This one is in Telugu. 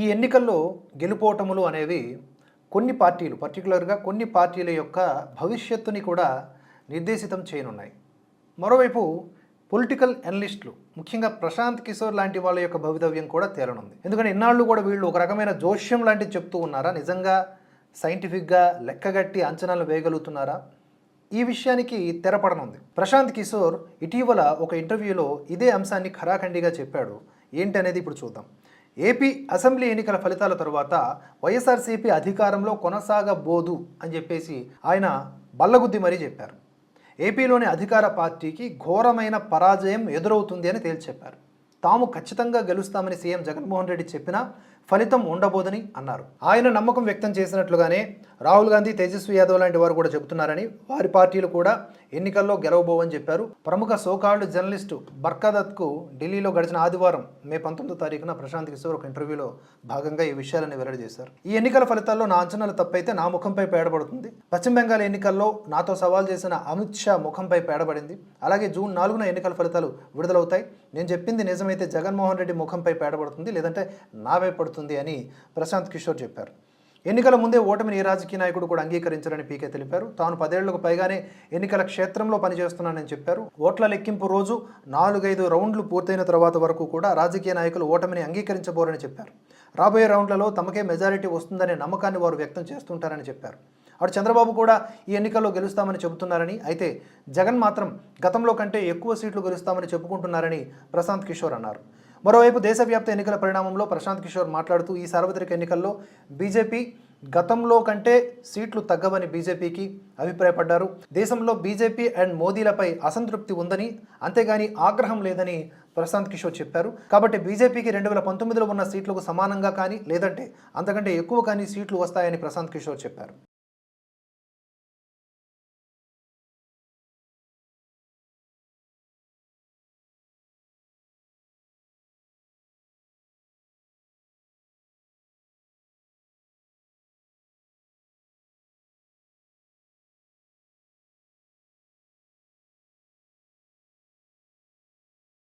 ఈ ఎన్నికల్లో గెలుపోటములు అనేవి కొన్ని పార్టీలు పర్టికులర్గా కొన్ని పార్టీల యొక్క భవిష్యత్తుని కూడా నిర్దేశితం చేయనున్నాయి. మరోవైపు పొలిటికల్ అనలిస్టులు ముఖ్యంగా ప్రశాంత్ కిషోర్ లాంటి వాళ్ళ యొక్క భవితవ్యం కూడా తేలనుంది. ఎందుకంటే ఇన్నాళ్ళు కూడా వీళ్ళు ఒక రకమైన జోష్యం లాంటిది చెప్తూ ఉన్నారా? నిజంగా సైంటిఫిక్గా లెక్కగట్టి అంచనాలు వేయగలుగుతున్నారా? ఈ విషయానికి తెరపడనుంది. ప్రశాంత్ కిషోర్ ఇటీవల ఒక ఇంటర్వ్యూలో ఇదే అంశాన్ని ఖరాఖండిగా చెప్పాడు. ఏంటి అనేది ఇప్పుడు చూద్దాం. ఏపీ అసెంబ్లీ ఎన్నికల ఫలితాల తరువాత వైఎస్ఆర్సీపీ అధికారంలో కొనసాగబోదు అని చెప్పేసి ఆయన బల్లగుద్ది మరీ చెప్పారు. ఏపీలోని అధికార పార్టీకి ఘోరమైన పరాజయం ఎదురవుతుంది అని తేల్చి చెప్పారు. తాము ఖచ్చితంగా గెలుస్తామని సీఎం జగన్మోహన్ రెడ్డి చెప్పినా ఫలితం ఉండబోదని అన్నారు. ఆయన నమ్మకం వ్యక్తం చేసినట్లుగానే రాహుల్ గాంధీ తేజస్వి యాదవ్ లాంటి వారు కూడా చెబుతున్నారని వారి పార్టీలు కూడా ఎన్నికల్లో గెలవబోవని చెప్పారు. ప్రముఖ సోకాల్డ్ జర్నలిస్టు బర్కాదత్కు ఢిల్లీలో గడిచిన ఆదివారం మే పంతొమ్మిదో తారీఖున ప్రశాంత్ కిషోర్ ఒక ఇంటర్వ్యూలో భాగంగా ఈ విషయాలను వెల్లడి చేశారు ఈ ఎన్నికల ఫలితాల్లో నా అంచనాలు తప్పైతే నా ముఖంపై పేడబడుతుంది. పశ్చిమ బెంగాల్ ఎన్నికల్లో నాతో సవాల్ చేసిన అమిత్ షా ముఖంపై పేడబడింది. అలాగే జూన్ నాలుగున ఎన్నికల ఫలితాలు విడుదలవుతాయి. నేను చెప్పింది నిజమైతే జగన్మోహన్ రెడ్డి ముఖంపై పేడబడుతుంది. లేదంటే నావే పడుతుంది. అని ప్రశాంత్ కిషోర్ చెప్పారు. ఎన్నికల ముందే ఓటమిని ఏ రాజకీయ నాయకుడు కూడా అంగీకరించారని పీకే తెలిపారు. తాను పదేళ్ళకు పైగానే ఎన్నికల క్షేత్రంలో పనిచేస్తున్నానని చెప్పారు. ఓట్ల లెక్కింపు రోజు నాలుగైదు రౌండ్లు పూర్తయిన తర్వాత వరకు కూడా రాజకీయ నాయకులు ఓటమిని అంగీకరించబోరని చెప్పారు. రాబోయే రౌండ్లలో తమకే మెజారిటీ వస్తుందనే నమ్మకాన్ని వారు వ్యక్తం చేస్తుంటారని చెప్పారు. అటు చంద్రబాబు కూడా ఈ ఎన్నికల్లో గెలుస్తామని చెబుతున్నారని అయితే జగన్ మాత్రం గతంలో కంటే ఎక్కువ సీట్లు గెలుస్తామని చెప్పుకుంటున్నారని ప్రశాంత్ కిషోర్ అన్నారు. మరోవైపు దేశవ్యాప్త ఎన్నికల పరిణామంలో ప్రశాంత్ కిషోర్ మాట్లాడుతూ ఈ సార్వత్రిక ఎన్నికల్లో బీజేపీ గతంలో కంటే సీట్లు తగ్గవని బీజేపీకి అభిప్రాయపడ్డారు. దేశంలో బీజేపీ అండ్ మోదీలపై అసంతృప్తి ఉందని అంతేగాని ఆగ్రహం లేదని ప్రశాంత్ కిషోర్ చెప్పారు. కాబట్టి బీజేపీకి రెండు వేల పంతొమ్మిదిలో ఉన్న సీట్లకు సమానంగా కానీ లేదంటే అంతకంటే ఎక్కువ కానీ సీట్లు వస్తాయని ప్రశాంత్ కిషోర్ చెప్పారు.